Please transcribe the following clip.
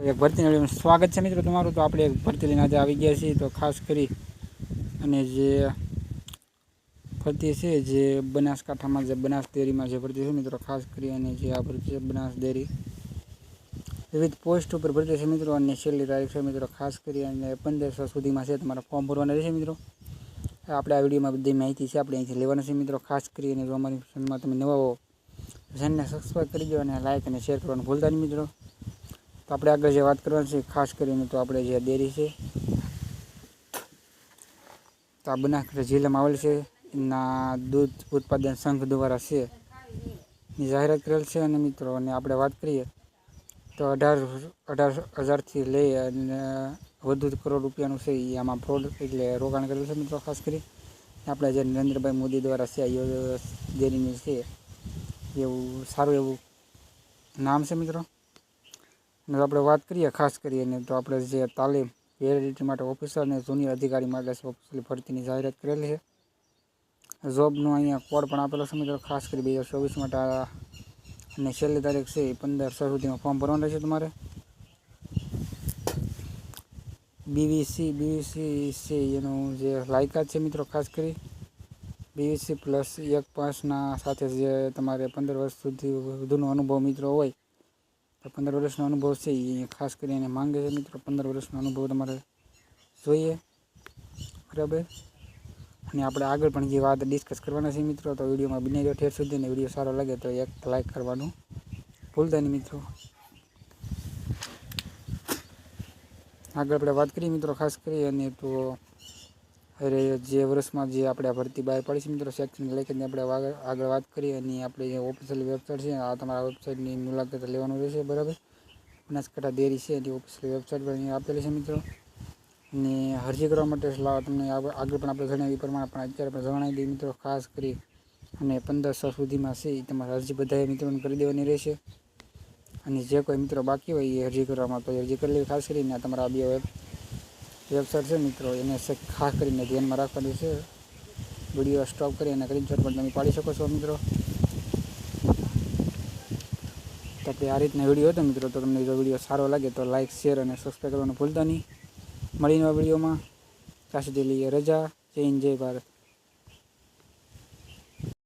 એક ભરતી મેળવીને સ્વાગત છે મિત્રો તમારું. તો આપણે એક ભરતી લઈને આજે આવી ગયા છીએ. તો ખાસ કરી અને જે ભરતી છે, જે બનાસકાંઠામાં જે બનાસ ડેરીમાં જે ભરતી છે મિત્રો, ખાસ કરી અને જે આ ભરતી છે બનાસ ડેરી. વિવિધ પોસ્ટ ઉપર ભરતી છે મિત્રો અને છેલ્લી તારીખ છે મિત્રો. ખાસ કરી અને પંદરસો સુધીમાં છે તમારા ફોર્મ ભરવાના રહેશે મિત્રો. આપણે આ વિડીયોમાં બધી માહિતી છે આપણે અહીંથી લેવાના છે મિત્રો. ખાસ કરી અને જો અમારી ચેનલમાં તમે નવા હો ચેનલને સબસ્ક્રાઈબ કરી દો અને લાઇક અને શેર કરવાનું ભૂલતા નહીં મિત્રો. તો આપણે આગળ જે વાત કરવાની છે, ખાસ કરીને તો આપણે જે ડેરી છે, તો આ બનાસકાંઠા જિલ્લામાં આવેલ છે. એના દૂધ ઉત્પાદન સંઘ દ્વારા છે. ની જાહેરાત કરેલ છે અને મિત્રો, અને આપણે વાત કરીએ તો અઢાર અઢાર હજારથી લઈ અને વધુ કરોડ રૂપિયાનું છે એ આમાં ફ્રોડ એટલે રોકાણ કરેલું છે મિત્રો, ખાસ કરી. આપણે જે નરેન્દ્રભાઈ મોદી દ્વારા છે ડેરીની છે. એવું સારું એવું નામ છે મિત્રો. અને આપણે વાત કરીએ ખાસ કરીને તો આપણે જે તાલીમ વેલિડિટી માટે ઓફિસર અને જુનિયર અધિકારી માટે ભરતીની જાહેરાત કરેલી છે. જોબનો અહીંયા કોડ પણ આપેલો છે મિત્રો, ખાસ કરી બે હજાર ચોવીસ માટે અને છેલ્લી તારીખ છે એ પંદર છ સુધીમાં ફોર્મ ભરવાનું રહેશે તમારે. બીવીસી બીવીસી છે એનું જે લાયકાત છે મિત્રો, ખાસ કરી. બીવીસી પ્લસ એક પાંચના સાથે જે તમારે પંદર વર્ષ સુધી વધુનો અનુભવ મિત્રો હોય તો પંદર વર્ષનો અનુભવ છે, એ ખાસ કરીને માંગે છે મિત્રો. પંદર વર્ષનો અનુભવ તમારે જોઈએ. બરાબર? અને આપણે આગળ પણ જે વાત ડિસ્કસ કરવાના છે મિત્રો, તો વિડીયોમાં બિને રહ્યો ઠેર સુધી ને વીડિયો સારો લાગે તો એક લાઈક કરવાનું ભૂલતા નહીં મિત્રો. આગળ આપણે વાત કરીએ મિત્રો, ખાસ કરી અને તો જે વર્ષમાં જે આપણે આ ભરતી બહાર પાડી છે મિત્રો સેક્શન લખીને આપણે આગળ વાત કરીએ અને આપણે જે ઓફિશિયલ વેબસાઇટ છે, આ તમારા વેબસાઇટની મુલાકાત લેવાનું રહેશે, બરાબર? બનાસકાંઠા ડેરી છે, એની ઓફિશિયલ વેબસાઇટ પર અહીંયા આપેલી છે મિત્રો. અને અરજી કરવા માટે તમને આગળ પણ આપણે જણાવ્યું એ પ્રમાણે પણ અત્યારે પણ જણાવી દઈએ મિત્રો, ખાસ કરી અને પંદર સો સુધીમાં છે એ તમારે અરજી બધાએ મિત્રોને કરી દેવાની રહેશે. અને જે કોઈ મિત્રો બાકી હોય એ અરજી કરવામાં તો અરજી કરી લેવી ખાસ કરીને તમારા બે વેબ વેબસાઇટ છે મિત્રો, એને ખાસ કરીને ધ્યાનમાં રાખવાની છે. વીડિયો સ્ટોપ કરી અને સ્ક્રીનશોટ પણ તમે પાડી શકો છો મિત્રો. તો આપણે આ રીતના વીડિયો હતો મિત્રો, તો તમને જો વીડિયો સારો લાગે તો લાઇક શેર અને સબસ્ક્રાઈબ કરવાનું ભૂલતા નહીં. મળીને વિડીયોમાં. ત્યાં સુધી લઈએ રજા. જય હિન્દ, જય ભારત.